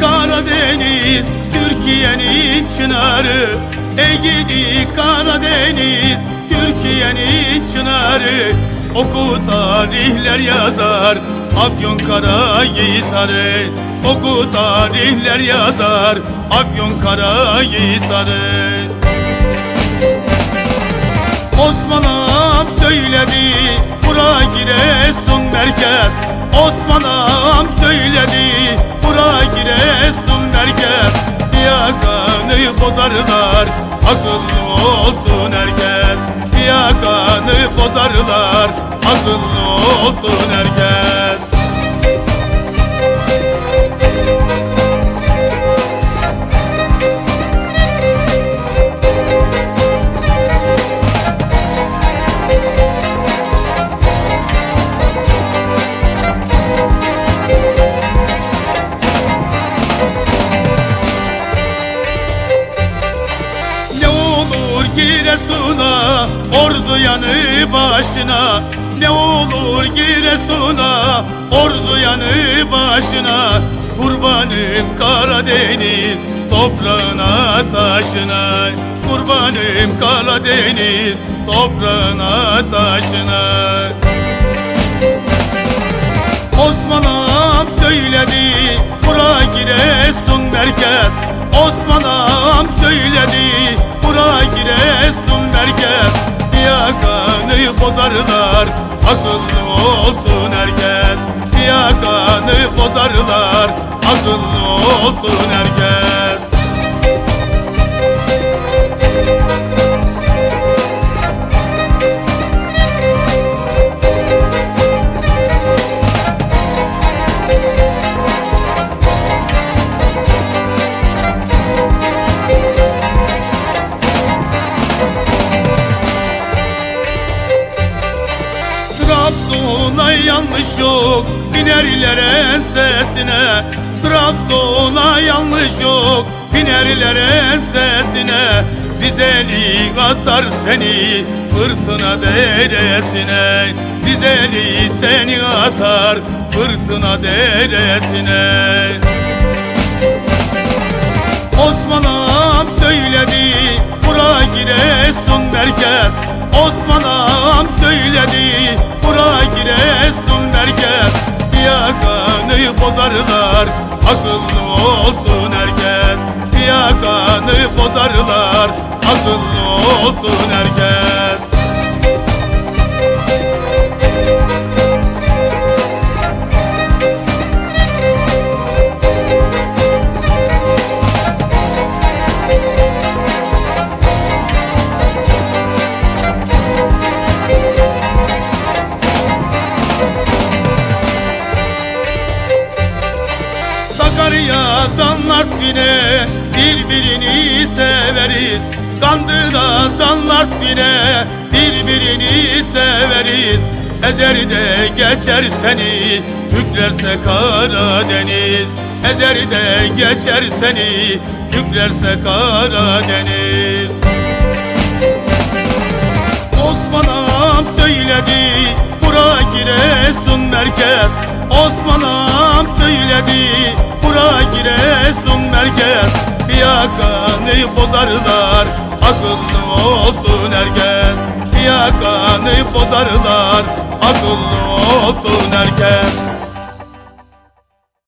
Karadeniz Türkiye'nin çınarı. Ey gidi Karadeniz Türkiye'nin çınarı. Oku tarihler yazar Afyon Karahisar'ı Oku tarihler yazar Afyon Karahisar'ı Osman ağam söyledi Bura bozarlar Akıllı olsun herkes. Fiyakanı bozarlar Akıllı olsun herkes Ordu yanı başına Ne olur Giresun'a Ordu yanı başına Kurbanım Karadeniz Toprağına taşına. Kurbanım Karadeniz Toprağına taşına. Osman ağam söyledi Bura Giresun merkez. Osman ağam söyledi Bura Giresun olsun herkes. Trabzon'a yanlış yok Binerlere sesine Trabzon'a yanlış yok. Binerlere sesine Dizeli atar seni. Fırtına deresine Dizeli seni atar. Fırtına deresine. Osman ağam söyledi Bura Giresun merkez. Osman ağam söyledi Bura Giresun merkez. Fiyakanı bozarlar Akıllı olsun herkes Fiyakanı bozarlar. Akıllı olsun herkes Sakarya'dan Artvin'e birbirini severiz. Kandıradan Artvin'e birbirini severiz. Ezer'de geçer seni Yükrerse Karadeniz. Ezer'de geçer seni Yükrerse Karadeniz. Osman ağam söyledi Bura Giresun merkez. Osman ağam söyledi. Bura Giresun merkez. Fiyakanı bozarlar. Akıllı olsun herkes. Fiyakanı bozarlar. Akıllı olsun herkes